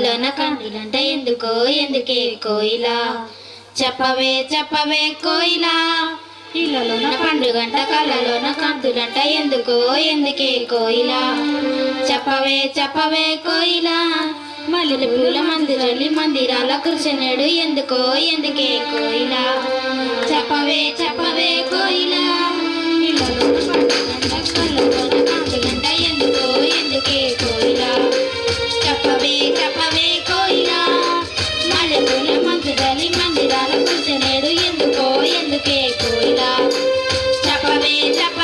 కళ్ళలోన కందులంట ఎందుకో ఎందుకే కోయిలా? చెప్పవే చెప్పవే కోయిలా? ఇళ్ళలోన పండుగంట కళ్ళలోన కందులంట ఎందుకో ఎందుకే కోయిలా? చెప్పవే చెప్పవే కోయిలా? మల్లెల పూల మందిరల్లి మందిరాల కృష్ణుడు ఎందుకో ఎందుకే కోయిలా? చెప్పవే గలి మందిరాల పూజ నేడు ఎందుకో ఎందుకే కోయిలా చెప్పవే చెప్ప